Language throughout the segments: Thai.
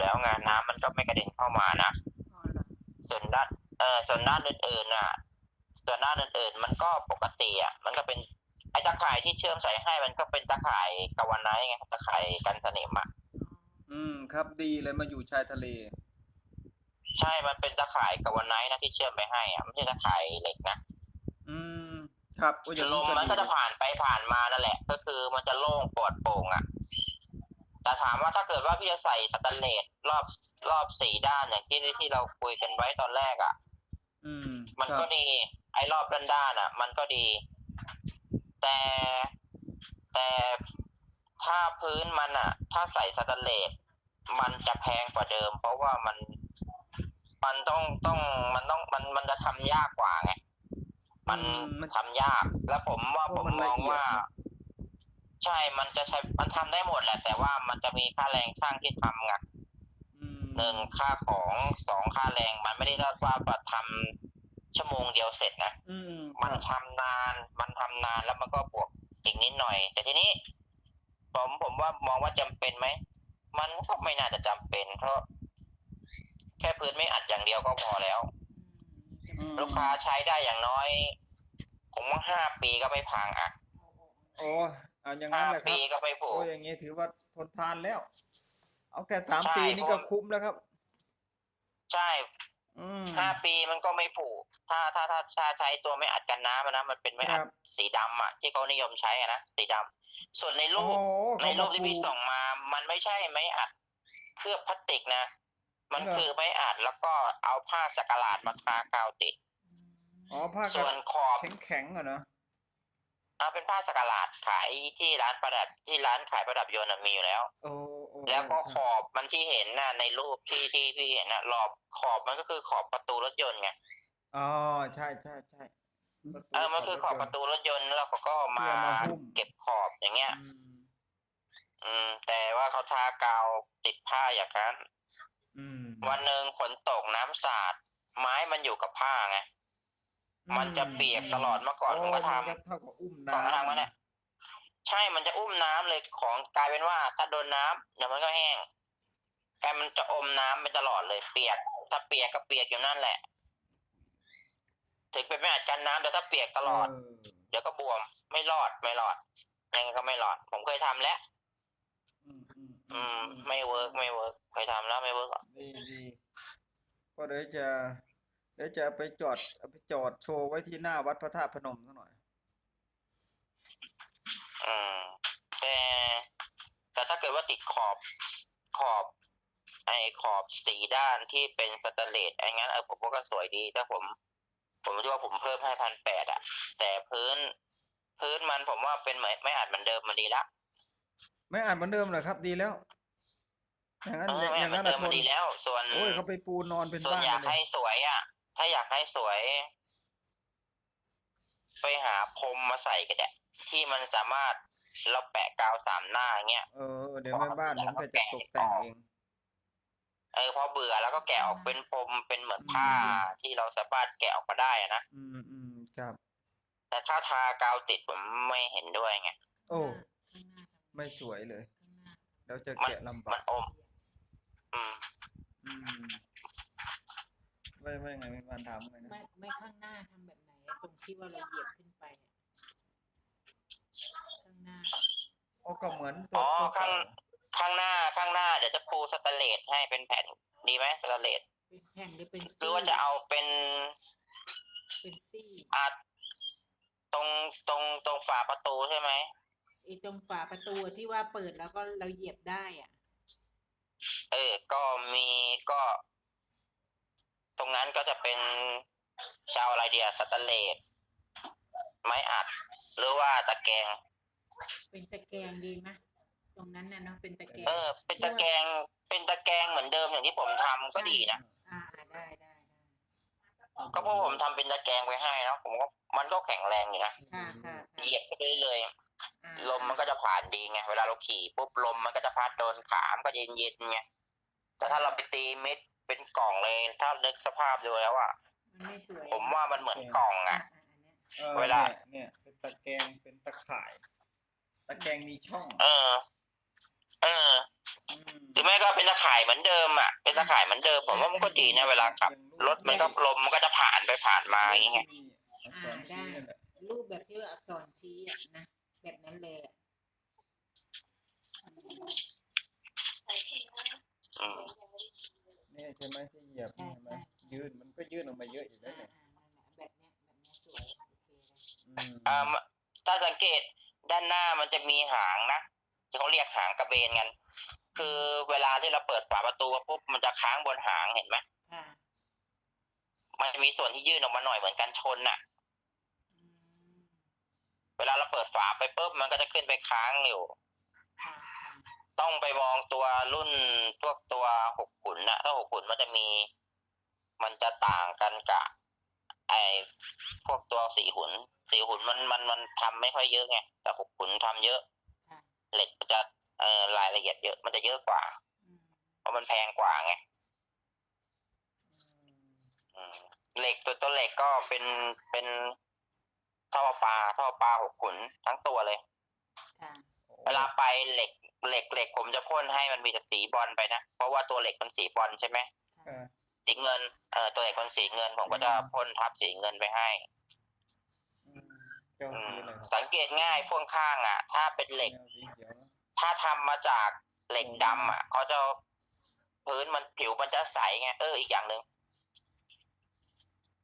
แล้วไงน้ำมันก็ไม่กระเด็นเข้ามานะอ๋อเหรอส่วนด้านเออส่วนด้านอื่นๆน่ะ ส่วนด้านอื่นๆมันก็ปกติอะมันก็เป็นไอ้ตะข่ายที่เชื่อมใส่ให้มันก็เป็นตะข่ายกาวาไนท์ไงตะข่ายกันสนิมอะอืมครับดีเลยมาอยู่ชายทะเล ใช่มันเป็นตะข่ายกาวาไนท์นะที่เชื่อมไปให้อะไม่ใช่ตะข่ายเหล็กนะอืมครับโอ้ยอย่างลนี้มมันก็ดีจะผ่านไปผ่านมานั่นแหละ ก็คือมันจะโล่งปลอดโปร่งอะ แต่ถามว่าถ้าเกิดว่าพี่จะใส่สแตนเลสรอบรอบสี่ด้านอย่างที่ที่เราคุยกันไว้ตอนแรกอะอืมมันครัก็บดี ไอ้รอบด้านๆอะ มันก็ดี แต่แต่ถ้าพื้นมันอะ ถ้าใส่สแตนเลสมันจะแพงกว่าเดิม เพราะว่ามันมันต้องต้องมันต้องมันมันจะทำยากกว่าไงมันอืมันทำยาก แล้วผมว่าเพผราะมมันมละองเอียดว่านะ ใช่มันจะใช้มันทำได้หมดแหละ แต่ว่ามันจะมีค่าแรงช่างที่ทำไงอืมหนึ่งค่าของสองค่าแรงมันไม่ได้ว่าว่าทำชั่วโมงเดียวเสร็จนะ อืมคมันรับทำนาน มันทำนานแล้วมันก็บวกอีกนิดหน่อย แต่ทีนี้ผมผมว่ามองว่าจำเป็นไหม มันก็ไม่น่าจะจำเป็น เพราะ แค่พื้นไม่อัดอย่างเดียวก็พอแล้ว อืมลูกค้าใช้ได้อย่างน้อย ผมว่าห้าปีก็ไม่พังอะ โอ้ย เอาอย่างห้านั้นแหละครัปีบก็ไม่ผูโอ้กยอย่างงี้ถือว่าทนทานแล้ว เอาแค่สามใช่ปีนี่เพก็ราะคุ้มแล้วครับ ใช่อืม ห้าปีมันก็ไม่ผูกถ้าถ้าถ้าถ้าใช้ตัวไม่อัดกันน้ำอะนะมันเป็นไม่อัดครับ สีดำอะที่เขานิยมใช้อะนะสีดำส่วนในรูโอ้ป โหในเขารูมาปที่ปูพี่ส่งมา มันไม่ใช่ไม้อัดเคลือบพลาสติกนะ มันเหรอคือไม้อัดแล้วก็เอาผ้าสักหลาดมาทากาวติด อ๋อผ้าส่วนขอบแข็งแข็งๆอะเนาะเอาเป็นผ้าสักหลาดขายที่ร้านประดับที่ร้านขายประดับยนต์อะมีอยู่แล้ว โอ้โอ้แล้วก็ขอบมันที่เห็นน่ะในรูปที่ที่พี่เห็นน่ะรอบขอบมันก็คือขอบประตูรถยนต์ไงอ๋อใช่ใช่ใช่ประตูเออมันคือขอบถประตูรถยนต์แล้วเขาก็มาที่เอามาหุ้มเก็บขอบอย่างเงี้ย อืมอืม แต่ว่าเขาทากาวติดผ้าอย่างนั้น อืมวันหนึ่งฝนตกน้ำสาด ไม้มันอยู่กับผ้าไง มันจะเปียกตลอดเมื่อก่อนผมก็ทำโมันเท่ากับอุ้มก่อนก็น้ำทำมาเนี่ยใช่มันจะอุ้มน้ำเลยของกลายเป็นว่า ถ้าโดนน้ำเดี๋ยวมันก็แห้งกลายมันจะอมน้ำไปตลอดเลยเปียก ถ้าเปียกก็เปียกอยู่นั่นแหละถึงเป็นไม่อาจกันน้ำแต่ถ้าเปียกตลอดเเดี๋ยวก็บวม ไม่รอดไม่รอดยังไงก็ไม่รอด ผมเคยทำแล้วอืมอืมอืม ไม่เวิร์กไม่เวิร์กเคยทำแล้วไม่เวิร์กหรอกดีดีก็เดี๋ยวจะ เดี๋ยวจะไปจอดเอาไปจอดโชว์ไว้ที่หน้าวัดพระธาตุพนมสักหน่อย อืมแต่แต่ถ้าเกิดว่าติดขอบขอบไอ้ขอบสีด้านที่เป็นสแตนเลสไอ้งั้นเออผมว่าก็สวยดีถ้าผม ผมคิดว่าผมเพิ่มให้พันแปดอะแต่พื้น พื้นมันผมว่าเป็นเหมือนไม่อาจเหมือนเดิมมันดีละไม่อ่านเหมือนเดิมเหรอครับ ดีแล้ว อย่างนั้นเออไม่ออาจย่างเหมือนั้นนเดิอะมทมันนดีแล้ว ส่วนโอ้ยเขาไปปูนอนเป็นส่วนบ้านอยากเลให้ยสวยอะ ถ้าอยากให้สวย ไปหาพรมมาใส่ก็ได้ที่มันสามารถเราแปะกาวสามหน้าอย่างเงี้ยเออเดี๋ยวแม่บ้านผมก็จะตกแต่งเองเออพอเบื่อแล้วก็แกะออกเป็นพรมเป็นเหมือนผ้าอืมที่เราสามารถแกะออกมาได้อะนะอืมอืมครับ แต่ถ้าทากาวติดผมไม่เห็นด้วยไงโอ้ข้างหน้าทำไม่สวยเลยข้างหน้าเราจะมันแกะลำมับานกอม อืมอืม ไม่ไม่ไงไม่มาถามไงนะไม่ไม่ข้างหน้าทำแบบไหนอะตรงที่ว่าเราเหยียบขึ้นไปอะข้างหน้า โอ้ก็เหมือนอ๋ตัวอตัวข้าเก่างข้างหน้าข้างหน้าเดี๋ยวจะปูสแตนเลสให้เป็นแผ่นดีไหมสแตนเลสเป็นแผ่นหรือเป็นหรืซี่อว่าจะเอาเป็นเป็นซี่อาตรงตรงตรงฝาประตูใช่ไหมไอ้ตรงฝาประตูที่ว่าเปิดแล้วก็เราเหยียบได้อะ เออ ก็มีก็ ตรงนั้นก็จะเป็นเจ้าอะไรเดียสแตนเลสไม้อัด หรือว่าตะแกรงเป็นตะแกรงดีไหมตรงนั้นน่ะเนาะเป็นตะแกรงเออ เป็นตะแกรงเป็นตะแกรงเหมือนเดิมอย่างที่ผมทำก็ดีนะอ่าได้ได้ได้ก็เพราะผมทำเป็นตะแกรงไว้ให้เนอะผมก็มันก็แข็งแรงอยู่นะค่ะค่ะเหยียบไปเรื่อยอ่าๆลมมันก็จะผ่านดีไงเวลาเราขี่ปุ๊บลมมันก็จะพัดโดนขามนก็เย็นๆไง แต่ถ้าเราไปตีเม็ดเป็นกล่องเลยถ้านึกสภาพดูแล้วอะมันไม่สวยผมว่ามันเหมือนกล่องอ่าอะอ่าอันเนี้ยเออเวลา เนี่ยเนี่ยเป็นตะแกรงเป็นตะข่าย ตะแกรงมีช่องเออ เออ อืมหรือไม่ก็เป็นตะข่ายเหมือนเดิมอะ เป็นตะข่ายเหมือนเดิม ผมว่ามันก็ดีนะเวลาขับรถมันก็ลมมันก็จะผ่านไปผ่านมาอย่างเงี้ยอักษรชี้นั่นแหละรูปแบบที่ว่าอักษรชี้อะนะแบบนั้นเลยอะ ไหมที่เหยียบนี่เห็นไหมยืนมันก็ยืนออกมาเยอะอยู่แล้วอ่าเนี่ยอ่านั่นแหละแบบเนี้ยแบบเนี้ยสวยโอเคเลยอืมอ่าถ้าสังเกตด้านหน้ามันจะมีหางนะที่เขาเรียกหางกระเบนกัน คือเวลาที่เราเปิดฝาประตูปุ๊บมันจะค้างบนหางเห็นไหมค่ะมันจะมีส่วนที่ยื่นออกมาหน่อยเหมือนกันชนน่ะ อืมเวลาเราเปิดฝาไปปุ๊บมันก็จะขึ้นไปค้างอยู่ค่ะค่ะ ต้องไปมองตัวรุ่นพวกตัวหกขุนนะถ้าหกขุนมันจะมี มันจะต่างกันกับไอพวกตัวสี่หุนสี่หุนมันมันมันทำไม่ค่อยเยอะไงแต่หกขุนทำเยอะค่ะเหล็กมันจะเอ่อรายละเอียดเยอะมันจะเยอะกว่าอืมเพราะมันแพงกว่าไงอืมเหล็กตัวตัวเหล็กก็เป็นเป็นท่อปลาท่อปลาหกขุนทั้งตัวเลยค่ะเวลาไปเหล็ก เหล็กเหล็กผมจะพ่นให้มันมีแต่สีบอลไปนะ เพราะว่าตัวเหล็กมันสีบอลใช่ไหมค่ะอ่า สีเงินเออตัวเหล็กมันสีเงิน ผมก็จะพ่นทับสีเงินไปให้ อืมเจ้าอืสีมอะไรครับสังเกตง่ายพ่วงข้างอะ ถ้าเป็นเหล็ก แนวสีเขียวนะถ้าทำมาจากเหล็กดำอะเขาจะพื้นมันผิวมันจะใสไงเอออีกอย่างหนึ่ง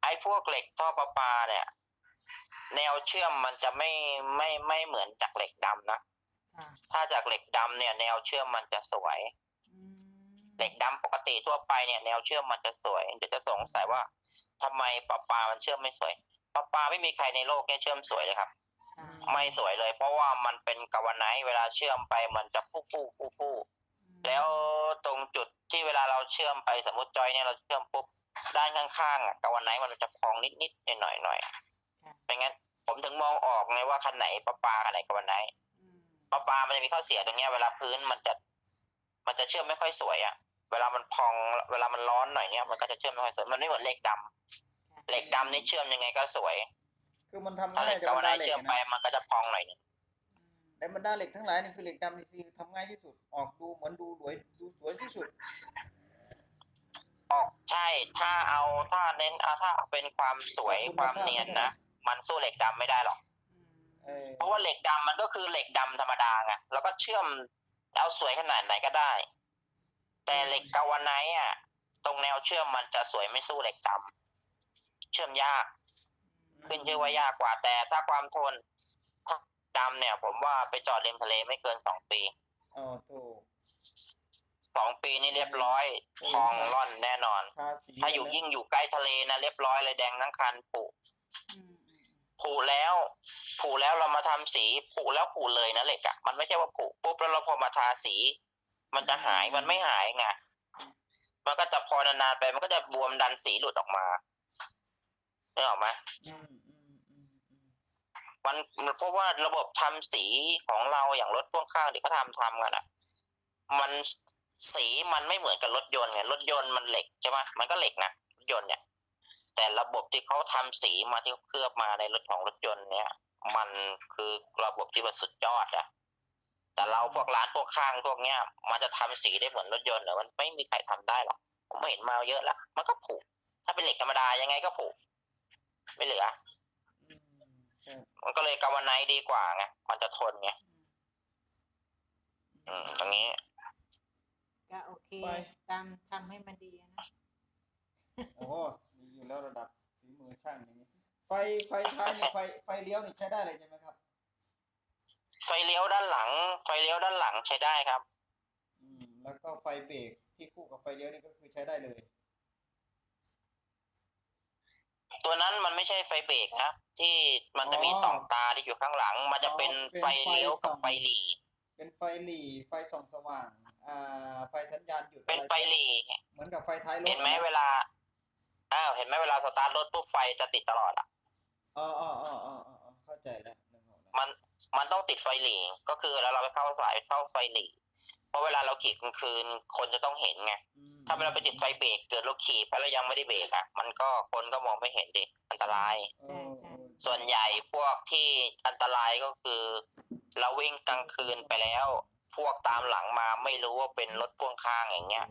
ไอ้พวกเหล็กท่อประปาเนี่ย แนวเชื่อมมันจะไม่ไม่ไม่เหมือนจากเหล็กดำนะค่ะ ถ้าจากเหล็กดำเนี่ยแนวเชื่อมมันจะสวยอืมเหล็กดำปกติทั่วไปเนี่ยแนวเชื่อมมันจะสวย เดี๋ยวจะสงสัยว่าทำไมปลาปลามันเชื่อมไม่สวยปลาปลาไม่มีใครในโลกเนี่ยเชื่อมสวยเลยครับค่ะไม่สวยเลย เพราะว่ามันเป็นกาวไนท์เวลาเชื่อมไปมันจะฟูฟูฟูฟูแล้วตรงจุดที่เวลาเราเชื่อมไปสมมติจอยเนี่ยเราเชื่อมปุ๊บด้านข้างๆอะกาวไนท์มันจะพองนิดนิดหน่อยหน่อยหน่อยๆเป็นงั้นผมถึงมองออกไงว่าคันไหนปลาปลาคันไหนกาวไนท์ อืมปลาปลามันจะมีข้อเสียตรงเนี้ยเวลาพื้นมันจะ มันจะเชื่อมไม่ค่อยสวยอะเวลามันพอง เวลามันร้อนหน่อยเนี้ยมันก็จะเชื่อมไม่ค่อยสวย มันไม่เหมือนเหล็กดำเหล็กดำนี่เชื่อมยังไงก็สวย คือมันทำถ้าง่าเหล็ยกแต่กาบวรรไนดาท์เหล็กเชื่อมไปนะมันก็จะพองหน่อยหนึงแต่บรรดาเหล็กทั้งหลายนี่คือเหล็กดำนี่คือทำง่ายที่สุดออกดูเหมือนดูสวยดูสวยที่สุด ออกใช่ ถ้าเอาถ้าเน้นเอาถ้าเป็นความสวยความเนียนนะ มันสู้เหล็กดำไม่ได้หรอกอืม เออเพราะว่าเหล็กดำมันก็คือเหล็กดำธรรมดาไงแล้วก็เชื่อมเอาสวยขนาดไหนก็ได้ แต่เหล็กกาวไนท์อะ ตรงแนวเชื่อมมันจะสวยไม่สู้เหล็กดำเชื่อมยาก ขึ้นชื่อว่ายากกว่า แต่ถ้าความทนถ้าดำเนี่ย ผมว่าไปจอดริมทะเลไม่เกินสองปีอ๋อถูกสองปีนี่เรียบร้อยทองร่อนแน่นอนทาสีถ้าอยู่ยิ่งอยู่ใกล้ทะเลนะเรียบร้อยเลยแดงทั้งคันผุอืมอืม ผุแล้วผุแล้วเรามาทำสีผุแล้วผุเลยนะเหล็กอะมันไม่ใช่ว่าผุปุ๊บแล้วเราพอมาทาสี มันจะหายมันไม่หายไงมันก็จะพอนานๆไปมันก็จะบวมดันสีหลุดออกมาไม่ออกไหมอืมอืมอืมอืมมันเพราะว่าระบบทำสีของเราอย่างรถพ่วงข้างที่เขาทำทำกันอะ มันสีมันไม่เหมือนกับรถยนต์ไงรถยนต์มันเหล็กใช่ไหมมันก็เหล็กนะรถยนต์เนี่ย แต่ระบบที่เขาทำสีมาที่เขาเคลือบมาในรถของรถยนต์เนี่ยมันคือระบบที่มันสุดยอดอะแต่เราพวกร้านพวกข้างพวกเนี้ย มันจะทำสีได้เหมือนรถยนต์เหรอมันไม่มีใครทำได้หรอกผมเห็นมาเยอะละมันก็ผุถ้าเป็นเหล็กธรรมดายังไงก็ผุไม่เหลืออืมใช่มันก็เลยกาวไนท์ดีกว่าไงมันจะทนไงอืมตรงนี้ก็โอเคไปตามทำให้มันดีอะนะโอ้ โหมีอยู่แล้วระดับฝีมือช่างอย่างนี้ ไฟไฟท้ายนี่ไฟไฟเลี้ยวนี่ใช้ได้เลยใช่ไหมครับ ไฟเลี้ยวด้านหลัง ไฟเลี้ยวด้านหลังใช้ได้ครับ อืมแล้วก็ไฟเบรกที่คู่กับไฟเลี้ยวนี่ก็คือใช้ได้เลย ตัวนั้นมันไม่ใช่ไฟเบรกนะที่มันจะมีอ๋อสองตาที่อยู่ข้างหลัง มันจะเป็นอ๋อเป็นไฟเลี้ยวไฟส่กับองไฟหลีเป็นไฟหลีไฟส่องสว่าง อ่า ไฟสัญญาณหยุดเป็นอะไรไฟหลีเหมือนกับไฟท้ายรถเห็นไหมอะะเวลา อ้าวเห็นไหมเวลาสตาร์ทรถปุ๊บไฟจะติดตลอดอะอ๋ออ๋ออ๋ออ๋ออ๋อเข้าใจแล้วนึกออกแล้วมันมันต้องติดไฟหลีก็คือแล้วเราไปเข้าสายเข้าไฟหลีเพราะเวลาเราขี่กลางคืนคนจะต้องเห็นไงอืมถ้าเราไปติดไฟเบรกเกิดเราขี่ไปแล้วยังไม่ได้เบรกอะ มันก็คนก็มองไม่เห็นดิอันตรายเออเออส่วนใหญ่พวกที่อันตรายก็คือ เราวิ่งกลางคืนไปแล้วไฟพวกตามหลังมาไม่รู้ว่าเป็นรถพ่วงข้างอย่างเงี้ย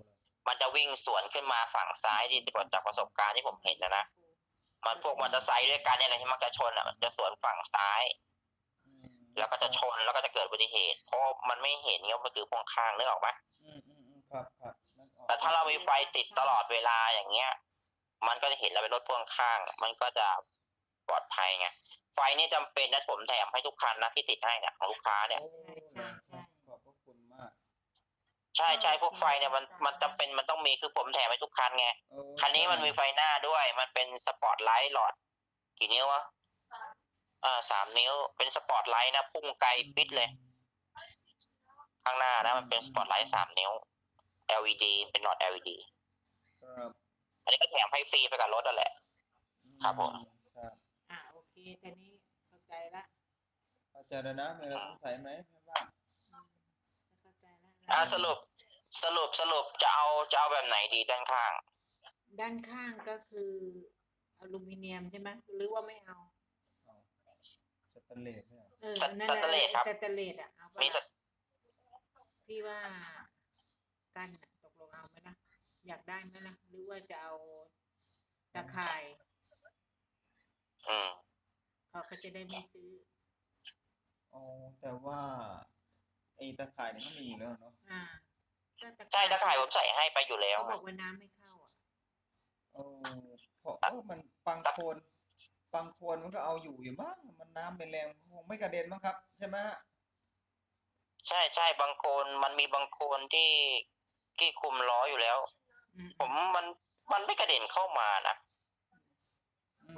มันจะวิ่งสวนขึ้นมาฝั่งซ้ายที่จากประสบการณ์ที่ผมเห็นนะนะมันพวกมอเตอร์ไซค์ด้วยกันเนี่ยแหละที่มักจะชนอะมันจะสวนฝั่งซ้ายอืมแล้วก็จะชนแล้วก็จะเกิดอุบัติเหตุเพราะมันไม่เห็นว่ามันคือพ่วงข้างนึกออกไหมอืมอืมอืมครับครับนึกออกแต่ถ้าเรามีไฟติดตลอดเวลาอย่างเงี้ย มันก็จะเห็นเราเป็นรถพ่วงข้าง มันก็จะปลอดภัยไงไฟนี่จำเป็นนะผมแถมให้ทุกคันนะที่ติดให้เนี่ยของลูกค้าเนี่ยโอ้นะครับขอบพระคุณมาก ใช่ใช่พวกไฟเนี่ยมันมันจำเป็นมันต้องมีคือผมแถมให้ทุกคันไงเออคันนี้มันมีไฟหน้าด้วย มันเป็นสปอตไลท์หลอด กี่นิ้ววะอ่าสามนิ้วเป็นสปอตไลท์นะพุ่งไกลปิดเลย ข้างหน้านะมันเป็นสปอตไลท์สามนิ้ว LED เป็นหลอด LED ครับอันนี้ก็แถมให้ฟรีไปกับรถนั่นแหละ ครับผมครับอ่าโอเคตอนนี้เข้าใจละเข้าใจแล้วนะมีอะไรสงสัยไหมแม่บ้าน อืมเข้าใจละ อ่าสรุปสรุปสรุปจะเอาจะเอาแบบไหนดีด้านข้าง ด้านข้างก็คืออลูมิเนียมใช่ไหมหรือว่าไม่เอาเอาสแตนเลสเนี่ยเออสนั่นแหละสแตนเลสครับสแตนเลสอะเอามีปะสที่ว่ากันน่ะตกลงเอาไหมนะอยากได้ไหมนะหรือว่าจะเอาตะข่ายอืมเขาก็จะได้ไม่ซื้อ อ๋อแต่ว่า ไอ้ตะข่ายเนี่ยมันมีอยู่แล้วเนาะอ่าก็ใช่ตะข่ายผมใส่ให้ไปอยู่แล้วเขาบอกว่าน้ำไม่เข้าอะเออเพราะเออมันบางโคนบางโคนมันก็เอาอยู่อยู่มั้งมันน้ำเป็นแรงคงไม่กระเด็นมั้งครับ ใช่ไหมฮะใช่ใช่บางโคนมันมีบางโคนที่ที่คุมล้ออยู่แล้วอืมผมมันมันไม่กระเด็นเข้ามานะ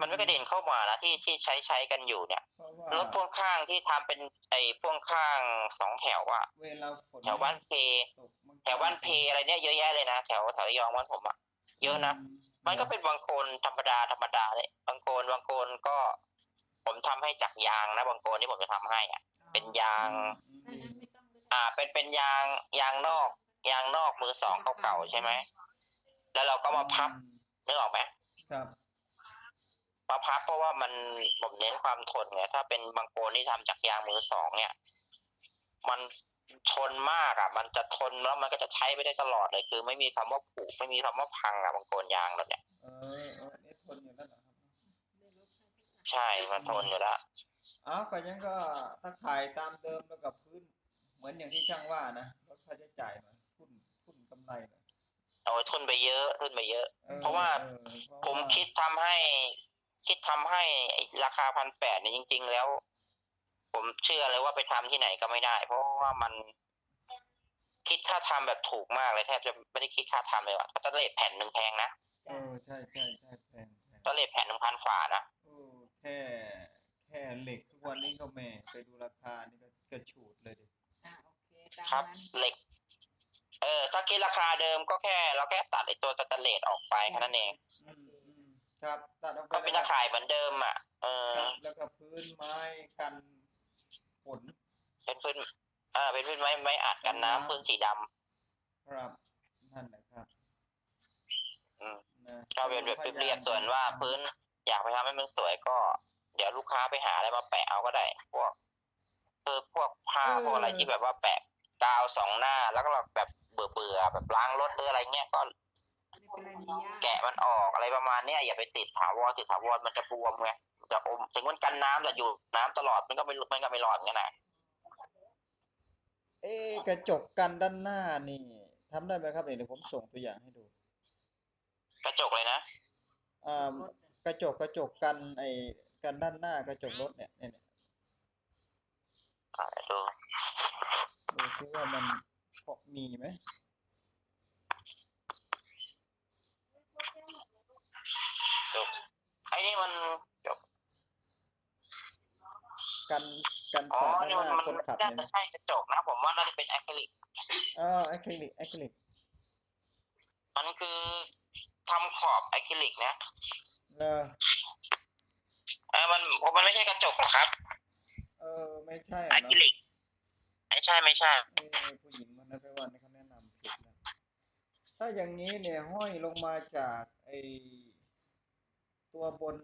มันไม่กระเด็นเข้ามานะที่ที่ใช้ใช้กันอยู่เนี่ยเพราะว่ารถพ่วงข้างที่ทำเป็นไอ้พ่วงข้างสองแถวอะเวลาฝนแถวบ้านเพ ตกมัแถวบ้านเพอะไรเนี่ยเยอะแยะเลยนะแถวแถวระยองบ้านผมอะเยอะนะ มันก็เป็นบางโคนธรรมดาธรรมดาเลยบางโคนบางโคนก็ ผมทำให้จากยางนะบางโคนที่ผมจะทำให้อะเป็นยางถ้างั้นไม่ต้องไม่ต้องอ่าเป็นเป็นยางยางนอกยางนอกมือสองเก่าๆใช่ไหมแล้วเราก็มาพับนึกออกไหมครับ มาพับเพราะว่ามันผมเน้นความทนไงถ้าเป็นบางโคนที่ทำจากยางมือสองเนี่ย มันทนมากอะ มันจะทนแล้วมันก็จะใช้ไปได้ตลอดเลย คือไม่มีคำว่าผุไม่มีคำว่าพังอะบางโคนยางเราเนี่ยเออเออนี่ทนอยู่แล้วเหรอครับใช่มันทนอยู่แล้วอ้าวก็ยังก็ตะข่ายตามเดิมแล้วกับพื้น เหมือนอย่างที่ช่างว่านะลดค่าใช้จ่ายหน่อยทุนทุนกำไรหน่อยเอาทนไปเยอะทนไปเยอะออเพราะว่าออเพราะผมว่าคิดทำให้ คิดทำให้ราคาพันแปดเนี่ยจริง ๆ แล้ว ผมเชื่อเลยว่าไปทำที่ไหนก็ไม่ได้ เพราะว่ามันคิดค่าทำแบบถูกมากเลยแทบจะไม่ได้คิดค่าทำเลยว่ะถ้าเลทแผ่นหนึ่งแพงนะเออใช่ใช่ใช่แพงแพงถ้าเลทแผ่นหนึ่งพันกว่านะโอ้แค่แค่เหล็กทุกวันนี้ก็แหม่ไปดูราคานี่ก็กระฉูดเลยดิอ่าโอเคตามครับนั้นเหล็ก เออถ้าคิดราคาเดิมก็แค่ เราแค่ตัดไอตัวสแตนเลสออกไปแค่นั้นเองอืมอืม ครับตัดออกไปก็เป็นแล้ตะข่ายเหมือนเดิมอะเออครับแล้วก็พื้นไม้กันฝนเป็นพื้นอ่าเป็นพื้นไม้ไม้อัดกันน้ำพื้นสีดำครับนั่นแหละครับอืมนะก็เป็นแบบเรียบๆส่วนว่าพื้นอยากไปทำให้มันสวยก็ เดี๋ยวลูกค้าไปหาอะไรมาแปะเอาก็ได้ พวกคือพวกผ้าพวกอะไรที่แบบว่าแปะกาวสองหน้าแล้วก็แบบเบื่อๆแบบล้างรถหรืออะไรเงี้ยก็ แกะมันออกอะไรประมาณเนี้ยอย่าไปติดถาวรติดถาวรมันจะบวมไงจะอมถึงมันกันน้ำแต่อยู่น้ำตลอดมันก็ไม่มันก็ไม่รอดงั้นนะเอ๊ะกระจกกันด้านหน้านี่ทำได้ไหมครับเดี๋ยวผมส่งตัวอย่างให้ดูกระจกเลยนะอ่ากระจกกระจกกันไอ้กันด้านหน้ากระจกรถเนี่ยเนี่ยเนี่ยอ่าดูดูซิว่ามันพอมีไหม ดูไอ้นี่มันจบ กันกันอ๋อสาดด้านนี่หมันน้ามันคนขับน่าเนี่ยจะนะใช่กระจกนะ ผมว่าน่าจะเป็นอะคริลิกเอออะคริลิกอะคริลิกมันคือทำขอบอะคริลิกนะเออเออมันมันไม่ใช่กระจกหรอกครับเออไม่ใช่อะอะคริเนาะลิกไม่ใช่ไม่ใช่เอ้ผู้หญิงมันนะไปวันนี้เขาแนะนำผิดนะถ้าอย่างนี้เนี่ยห้อยลงมาจากไอตัวบน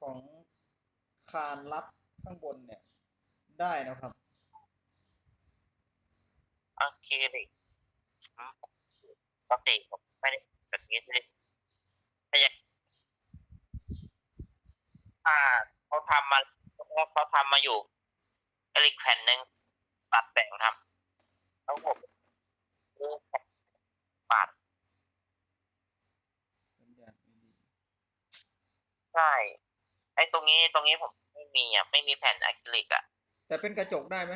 ของคานรับ ข้างบนเนี่ย ได้นะครับอะคริลิกอืมปกติผมไม่ได้แบบนี้เลยถ้าอย่างถ้าเขาทำมาเขาทำมาอยู่อะคริลิกแผ่นหนึ่งตัดแบ่งทำแล้วผมซื้อแผ่นบาทสัญญาณไม่ดีใช่ไอ้ตรงนี้ตรงนี้ผมไม่มีอะไม่มีแผ่นอะคริลิกอะแต่เป็นกระจกได้ไหม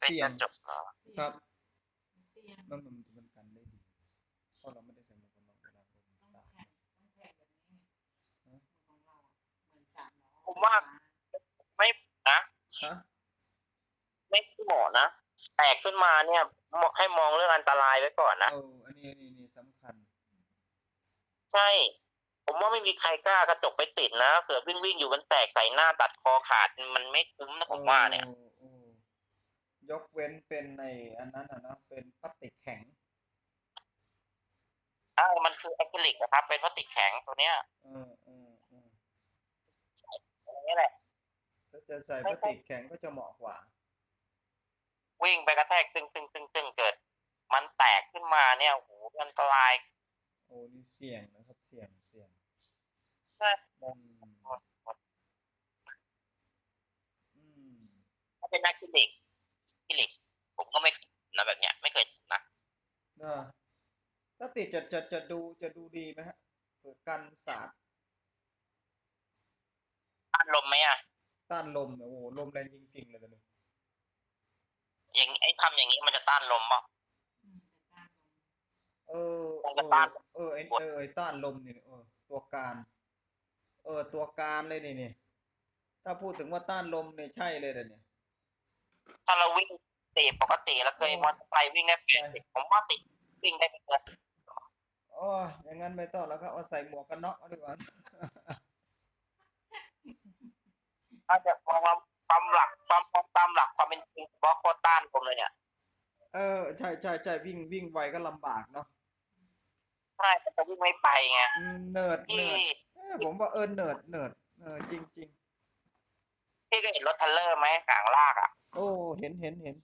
เป็นเสี่ยกงระจกเหรอเสี่ยงครับเสี่ยงมันมันมันกันได้ดีเพราะเราไม่ได้ใส่หมวกกันน็อกเวลาลมมันต้องสาดแผ่นต้องแผ่นแบบนี้ฮะของเราอะเหมือนสามล้อผมว่า ไม่นะฮะ ไม่เหมาะนะแตกขึ้นมาเนี่ยมให้มองเรื่องอันตรายไว้ก่อนนะ เอออันนี้นี่นี่สำคัญ ใช่ ผมว่าไม่มีใครกล้ากระจกไปติดนะเกิดวิ่งวิ่งๆอยู่มันแตกใส่หน้าตัดคอขาดมันไม่คุ้มนะผมว่าเนี่ยโอ้โอ้ยกเว้นเป็นในอันนั้นอะเนอะเป็นพลาสติกแข็งอ้าวมันคืออะคริลิกนะครับ เป็นพลาสติกแข็งตัวเนี้ยเออเออเอออย่างนี้แหละ ถ้าจะใส่พลาสติกแข็งก็จะเหมาะกว่า วิ่งไปกระแทกตึงตึงตึงตึงเกิด มันแตกขึ้นมาเนี่ยโอ้โหอันตรายโอ้นี่เสี่ยงนะครับ เสี่ยงเสี่ยง ใช่ อืมอืมถ้าเป็นอะคริลิกอะคริลิกผมก็ไม่เคยนะแบบเนี้ย ไม่เคยนะนะถ้าติดจะจะจะดูจะดูดีไหมฮะเผื่อกันสาดต้านลมไหมอะ ต้านลมเนี่ยโอ้โหลมแรงจริงๆเลยกันเลยอย่างไอ้ทำอย่างนี้มันจะต้านลมป่ะอืมแต่ต้านลมเออคงเอจะอต้านเออไอเออไอต้านลมนี่เออตัวการเออตัวการเลยนี่นี่ถ้าพูดถึงว่าต้านลมเนี่ยใช่เลยนะเนี่ยถ้าเราวิ่งติดปกติเราเคยโอ้มอเตอร์ไซค์วิ่งได้แปดสิบผมว่าติดวิ่งได้ไม่เกินโอ้ยอย่างนั้นไม่ต้องแล้วครับเอาใส่หมวกกันน็อกเอาดีกว่าถ้าจะมองว่าความหลักความตามหลักความเป็นจริงผมว่าโคตรต้านผมเลยเนี่ย เออใช่ใช่ใช่วิ่งวิ่งไวก็ลำบากเนาะใช่มันจะวิ่งไม่ไปไงอืมเนิร์ดที่ เนิร์ดเออผมว่าเออเนิร์ดเนิร์ดเออจริงจริงพี่ก็เห็นรถเทรลเลอร์ไหมหางลากอะๆโอ้เห็นเห็นเห็น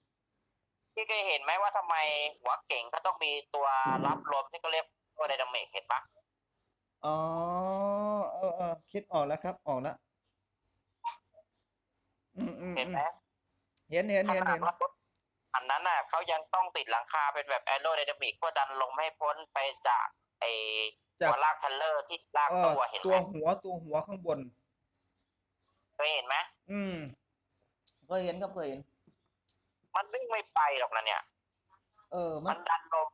พี่ก็เห็นไหมว่าทำไมหัวเก่งก็ต้องมีตัวรับลมที่เขาเรียกตัวไดนามิกเห็นปะอ๋อเออเออคิดออกแล้วครับ ออกแล้วอืมอืมเห็นอืมไหมเห็นเห็นขเห็นนาเห็ดนว่ารถอันนั้นน่ะเขายังต้องติดหลังคาเป็นแบบแอโรไดนามิกเพื่อดันลมไม่ให้พ้นไปจากไอ จากหัวลากเทรลเลอร์ที่ลากเออตัวเห็นตัไหวมหัวตัวหัวข้างบนเคยเห็นไหมอืมเคยเห็นครับเคยเห็น มันวิ่งไม่ไปหรอกนะเนี่ย เออ มัมันนดันลม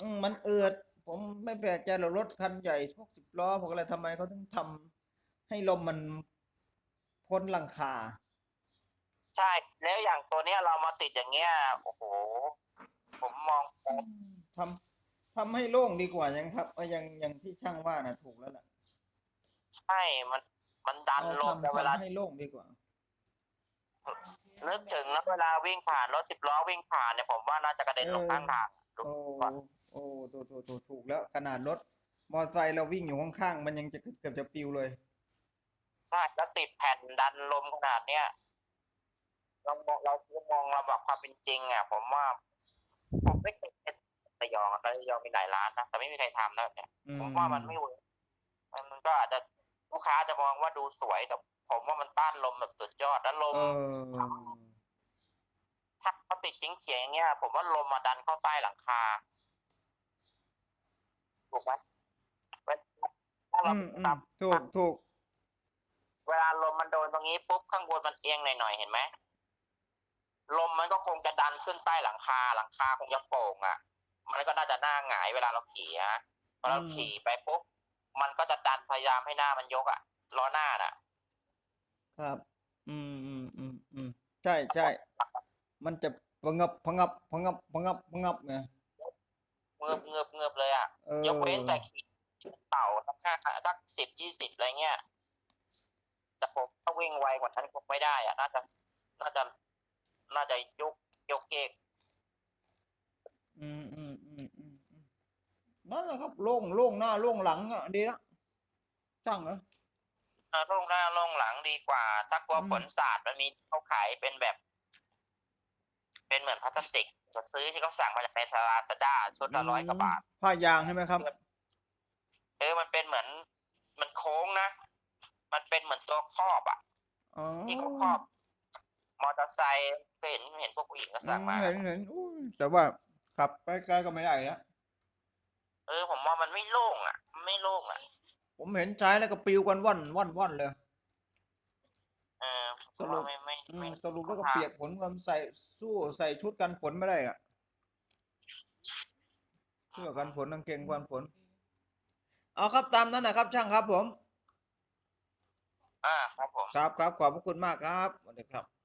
อืมมันเอือดผมไม่แปลกใจหรอกรถคันใหญ่พวกสิบล้อพวกอะไรทำไมเขาถึงทำให้ลมมันพ้นหลังคา ใช่ แล้วอย่างตัวเนี้ยเรามาติดอย่างเงี้ยโอ้โห ผมมองทำ ทำให้โล่งดีกว่ายังครับเอาอย่างอย่างที่ช่างว่านะถูกแล้วล่ะ ใช่มันมันดันเอาลมทำแต่เวลาทำให้โล่งดีกว่านึกถึงแล้วเวลาวิ่งผ่านรถสิบล้อวิ่งผ่านเนี่ยผมว่าน่าจะกระเด็นลงข้างทางโอ้โอ้ถูกถูกถูกถูกแล้วขนาดรถมอเตอร์ไซค์เราวิ่งอยู่ข้างๆมันยังจะเกือบจะปิวเลยใช่แล้วติดแผ่นดันลมขนาดเนี้ยเรามองเรามองเราบอกความเป็นจริงอะผมว่าผมไม่เคยเป็น ระยองอะระยองมีหลายร้านนะแต่ไม่มีใครทำนะแบบเนี้ยอืผมว่ามันไม่เวิร์กมันก็อาจจะลูกค้าจะมองว่าดูสวยแต่ผมว่ามันต้านลมแบบสุดยอดแล้วลม เออ ถ้าเขาติดจิ้งเฉียงอย่างเงี้ย ผมว่าลมมาดันเข้าใต้หลังคา ถูกไหมเวลาถ้าเราอืมอืมตับถูกถูกเวลาลมมันโดนตรงนี้ปุ๊บข้างบนมันเอียงหน่อยๆเห็นไหมลมมันก็คงจะดันขึ้นใต้หลังคา หลังคาคงจะโป่งอะ มันก็น่าจะหน้าหงายเวลาเราขี่นะพอเราขี่ไปปุ๊บมันก็จะดันพยายามให้หน้ามันยกอะล้อหน้าน่ะ ครับ อืมอืมอืมอืมใช่ใช่มันจะพะงับพะงับพะงับพะงับพะงับไงเงือบเงือบเงือบเลยอะเออยกเว้นแต่ขี่เต่าสักห้าสักสิบยี่สิบอะไรเงี้ยแต่ผมถ้าวิ่งไวกว่านั้นคงไม่ได้อะน่าจะน่าจะน่าจะยกยกเกก อืมอืมอืมอืมอืม นั่นแหละครับโล่งโล่งหน้าโล่งหลังอะดีละช่างเหรอเออลงหน้าลงหลังดีกว่า ถ้ากลัวอืมฝนสาดมันมีเขาขายเป็นแบบ เป็นเหมือนพลาสติกก็ซื้อที่เขาสั่งมาจากในซาลาซาด้าชุดละร้อยกว่าบาทผ้ายางใช่ไหมครับเออมันเป็นเหมือน มันโค้งนะ มันเป็นเหมือนตัวครอบอะอ๋อที่เขาครอบ มอเตอร์ไซค์เคยเห็นเห็นพวกผู้หญิงก็สั่งมาเห็นเห็นอุ้ยแต่ว่าขับไปไกลก็ไม่ได้นะ เออ ผมว่ามันไม่โล่งอะมันไม่โล่งอะ ผมเห็นใช้แล้วก็ปิวกันว่อนว่อนว่อนเลย เออผมสรุว่าปไม่ไม่อืมไม่สรุปแล้วก็เปียกฝนกันใส่สู้ใส่ชุดกันฝนไม่ได้อะเสื้อกันฝนกางเกงกันฝน เอาครับตามนั้นนะครับ ช่างครับผม อ่าครับผม ครับครับขอบพระคุณมากครับสวัสดีครับ